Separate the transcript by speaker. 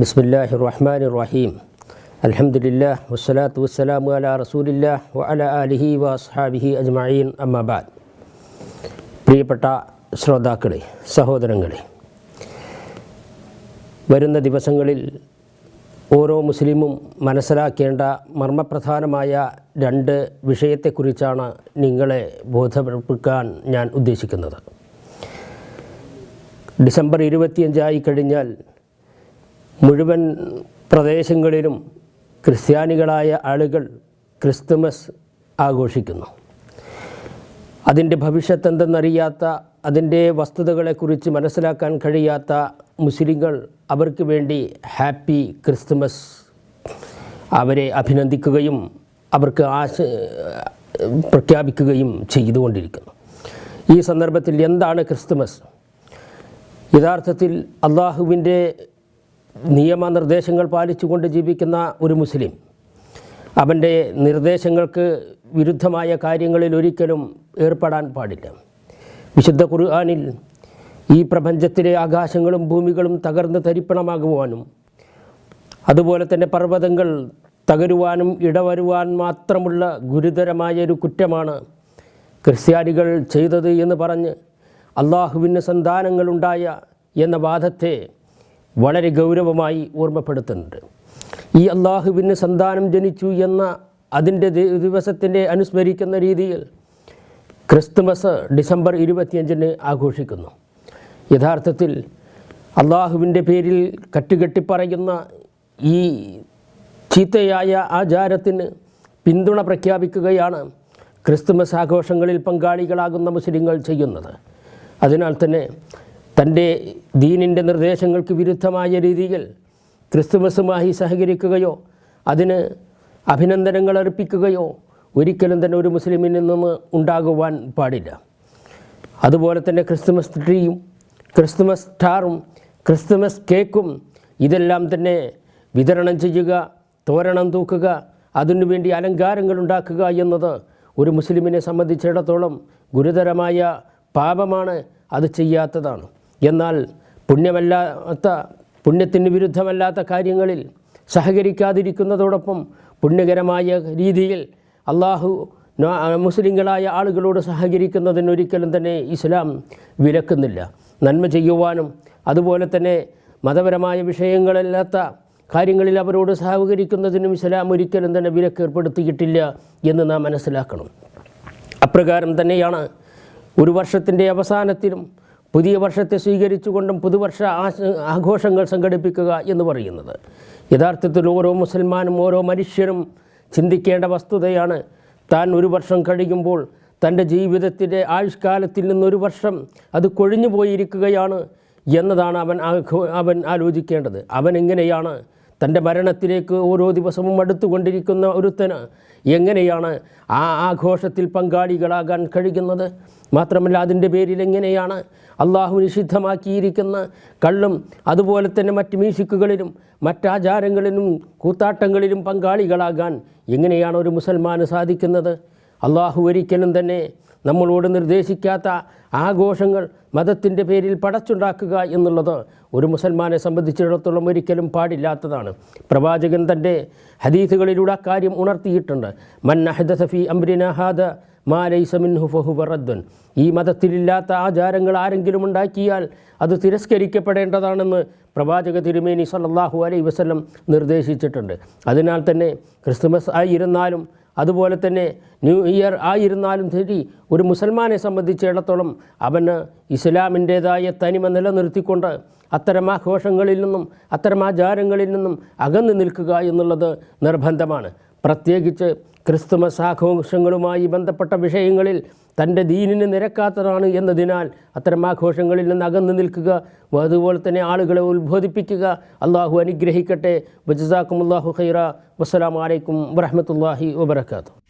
Speaker 1: ബിസ്മില്ലാഹി റഹ്മാൻ റഹീം അൽഹംദുലില്ലാ വസ്സലാത്തു വസ്സലാമു അല റസൂലില്ല വ അലിഹി ആലിഹി അജ്മീൻ അമ്മാബാദ് പ്രിയപ്പെട്ട ശ്രോതാക്കളെ സഹോദരങ്ങളെ വരുന്ന ദിവസങ്ങളിൽ ഓരോ മുസ്ലിമും മനസ്സിലാക്കേണ്ട മർമ്മപ്രധാനമായ രണ്ട് വിഷയത്തെക്കുറിച്ചാണ് നിങ്ങളെ ബോധപ്പെടുപ്പിക്കാൻ ഞാൻ ഉദ്ദേശിക്കുന്നത്. ഡിസംബർ ഇരുപത്തിയഞ്ചായി കഴിഞ്ഞാൽ മുഴുവൻ പ്രദേശങ്ങളിലും ക്രിസ്ത്യാനികളായ ആളുകൾ ക്രിസ്തുമസ് ആഘോഷിക്കുന്നു. അതിന്റെ ഭവിഷ്യത്ത് എന്തെന്നറിയാത്ത അതിന്റെ വസ്തുതകളെക്കുറിച്ച് മനസ്സിലാക്കാൻ കഴിയാത്ത മുസ്ലിങ്ങൾ അവർക്ക് വേണ്ടി ഹാപ്പി ക്രിസ്തുമസ് അവരെ അഭിനന്ദിക്കുകയും അവർക്ക് ആശ പ്രഖ്യാപിക്കുകയും ചെയ്തുകൊണ്ടിരിക്കുന്നു. ഈ സന്ദർഭത്തിൽ എന്താണ് ക്രിസ്തുമസ്? യഥാർത്ഥത്തിൽ അള്ളാഹുവിന്റെ നിയമനിർദ്ദേശങ്ങൾ പാലിച്ചുകൊണ്ട് ജീവിക്കുന്ന ഒരു മുസ്ലിം അവന്റെ നിർദ്ദേശങ്ങൾക്ക് വിരുദ്ധമായ കാര്യങ്ങളിൽ ഒരിക്കലും ഏർപ്പെടാൻ പാടില്ല. വിശുദ്ധ ഖുർആാനിൽ ഈ പ്രപഞ്ചത്തിലെ ആകാശങ്ങളും ഭൂമികളും തകർന്ന് തരിപ്പണമാകുവാനും അതുപോലെ തന്നെ പർവതങ്ങൾ തകരുവാനും ഇടവരുവാൻ മാത്രമുള്ള ഗുരുതരമായ ഒരു കുറ്റമാണ് ക്രിസ്ത്യാനികൾ ചെയ്തത് എന്ന് പറഞ്ഞ് അള്ളാഹുവിന് സന്താനങ്ങളുണ്ടായ എന്ന വാദത്തെ വളരെ ഗൗരവമായി ഓർമ്മപ്പെടുത്തുന്നുണ്ട്. ഈ അള്ളാഹുവിന് സന്താനം ജനിച്ചു എന്ന അതിന്റെ ദിവസത്തിന്റെ അനുസ്മരിക്കുന്ന രീതിയിൽ ക്രിസ്തുമസ് ഡിസംബർ ഇരുപത്തിയഞ്ചിന് ആഘോഷിക്കുന്നു. യഥാർത്ഥത്തിൽ അള്ളാഹുവിന്റെ പേരിൽ കട്ടുകെട്ടിപ്പറയുന്ന പറയുന്ന ഈ ചീത്തയായ ആചാരത്തിന് പിന്തുണ പ്രഖ്യാപിക്കുകയാണ് ക്രിസ്തുമസ് ആഘോഷങ്ങളിൽ പങ്കാളികളാകുന്ന മുസ്ലിങ്ങൾ ചെയ്യുന്നത്. അതിനാൽ തന്നെ തന്റെ ദീനിന്റെ നിർദ്ദേശങ്ങൾക്ക് വിരുദ്ധമായ രീതിയിൽ ക്രിസ്തുമസുമായി സഹകരിക്കുകയോ അതിന് അഭിനന്ദനങ്ങൾ അർപ്പിക്കുകയോ ഒരിക്കലും തന്നെ ഒരു മുസ്ലിമിൽ നിന്നും ഉണ്ടാകുവാൻ പാടില്ല. അതുപോലെ തന്നെ ക്രിസ്തുമസ് ട്രീയും ക്രിസ്തുമസ് സ്റ്റാറും ക്രിസ്തുമസ് കേക്കും ഇതെല്ലാം തന്നെ വിതരണം ചെയ്യുക തോരണം തൂക്കുക അതിനുവേണ്ടി അലങ്കാരങ്ങൾ ഉണ്ടാക്കുക എന്നത് ഒരു മുസ്ലിമിനെ സംബന്ധിച്ചിടത്തോളം ഗുരുതരമായ പാപമാണ്. അത് ചെയ്യാത്തതാണ്. എന്നാൽ പുണ്യമല്ലാത്ത പുണ്യത്തിന് വിരുദ്ധമല്ലാത്ത കാര്യങ്ങളിൽ സഹകരിക്കാതിരിക്കുന്നതോടൊപ്പം പുണ്യകരമായ രീതിയിൽ അള്ളാഹു മുസ്ലിങ്ങളായ ആളുകളോട് സഹകരിക്കുന്നതിന് ഒരിക്കലും തന്നെ ഇസ്ലാം വിലക്കുന്നില്ല. നന്മ ചെയ്യുവാനും അതുപോലെ തന്നെ മതപരമായ വിഷയങ്ങളല്ലാത്ത കാര്യങ്ങളിൽ അവരോട് സഹകരിക്കുന്നതിനും ഇസ്ലാം ഒരിക്കലും തന്നെ വിലക്കേർപ്പെടുത്തിയിട്ടില്ല എന്ന് നാം മനസ്സിലാക്കണം. അപ്രകാരം തന്നെയാണ് ഒരു വർഷത്തിന്റെ അവസാനത്തിലും പുതിയ വർഷത്തെ സ്വീകരിച്ചുകൊണ്ടും പുതുവർഷ ആഘോഷങ്ങൾ സംഘടിപ്പിക്കുക എന്ന് പറയുന്നത്. യഥാർത്ഥത്തിൽ ഓരോ മുസൽമാനും ഓരോ മനുഷ്യരും ചിന്തിക്കേണ്ട വസ്തുതയാണ്. താൻ ഒരു വർഷം കഴിയുമ്പോൾ തന്റെ ജീവിതത്തിന്റെ ആയുഷ്കാലത്തിൽ നിന്നൊരു വർഷം അത് കൊഴിഞ്ഞു പോയിരിക്കുകയാണ് എന്നതാണ് അവൻ അവൻ ആലോചിക്കേണ്ടത്. അവൻ എങ്ങനെയാണ് തന്റെ മരണത്തിലേക്ക് ഓരോ ദിവസവും അടുത്തുകൊണ്ടിരിക്കുന്ന ഒരുത്തന് എങ്ങനെയാണ് ആ ആഘോഷത്തിൽ പങ്കാളികളാകാൻ കഴിയുന്നത്? മാത്രമല്ല അതിന്റെ പേരിൽ എങ്ങനെയാണ് അള്ളാഹു നിഷിദ്ധമാക്കിയിരിക്കുന്ന കള്ളും അതുപോലെ തന്നെ മറ്റ് മ്യൂസിക്കുകളിലും മറ്റാചാരങ്ങളിലും കൂത്താട്ടങ്ങളിലും പങ്കാളികളാകാൻ എങ്ങനെയാണ് ഒരു മുസൽമാന് സാധിക്കുന്നത്? അള്ളാഹു ഒരിക്കലും തന്നെ നമ്മളോട് നിർദ്ദേശിക്കാത്ത ആഘോഷങ്ങൾ മതത്തിന്റെ പേരിൽ പടച്ചുണ്ടാക്കുക എന്നുള്ളത് ഒരു മുസൽമാനെ സംബന്ധിച്ചിടത്തോളം ഒരിക്കലും പാടില്ലാത്തതാണ്. പ്രവാചകൻ തന്റെ ഹദീസുകളിലൂടെ കാര്യം ഉണർത്തിയിട്ടുണ്ട്. മൻ അഹദഫി അംരിനഹാദ മാലൈസമിൻഹു ഫഹുബറദ്ദൻ ഈ മതത്തിലില്ലാത്ത ആചാരങ്ങൾ ആരെങ്കിലും ഉണ്ടാക്കിയാൽ അത് തിരസ്കരിക്കപ്പെടേണ്ടതാണെന്ന് പ്രവാചക തിരുമേനി സല്ലാഹു അലൈ വസ്ലം നിർദ്ദേശിച്ചിട്ടുണ്ട്. അതിനാൽ തന്നെ ക്രിസ്തുമസ് ആയിരുന്നാലും അതുപോലെ തന്നെ ന്യൂ ഇയർ ആയിരുന്നാലും ശരി ഒരു മുസൽമാനെ സംബന്ധിച്ചിടത്തോളം അവന് ഇസ്ലാമിന്റേതായ തനിമ നിലനിർത്തിക്കൊണ്ട് അത്തരം ആഘോഷങ്ങളിൽ നിന്നും അത്തരം ആചാരങ്ങളിൽ നിന്നും അകന്നു നിൽക്കുക എന്നുള്ളത് നിർബന്ധമാണ്. പ്രത്യേകിച്ച് ക്രിസ്തുമസ് ആഘോഷങ്ങളുമായി ബന്ധപ്പെട്ട വിഷയങ്ങളിൽ തന്റെ ദീനിന് നിരക്കാത്തതാണ് എന്നതിനാൽ അത്തരം ആഘോഷങ്ങളിൽ നിന്ന് അകന്നു നിൽക്കുക അതുപോലെ തന്നെ ആളുകളെ ഉത്ബോധിപ്പിക്കുക. അള്ളാഹു അനുഗ്രഹിക്കട്ടെ. ബജസാക്കും അള്ളാഹു ഖൈറ വസ്സലാമലൈക്കും വറഹമത്തല്ലാഹി വബർക്കാത്തു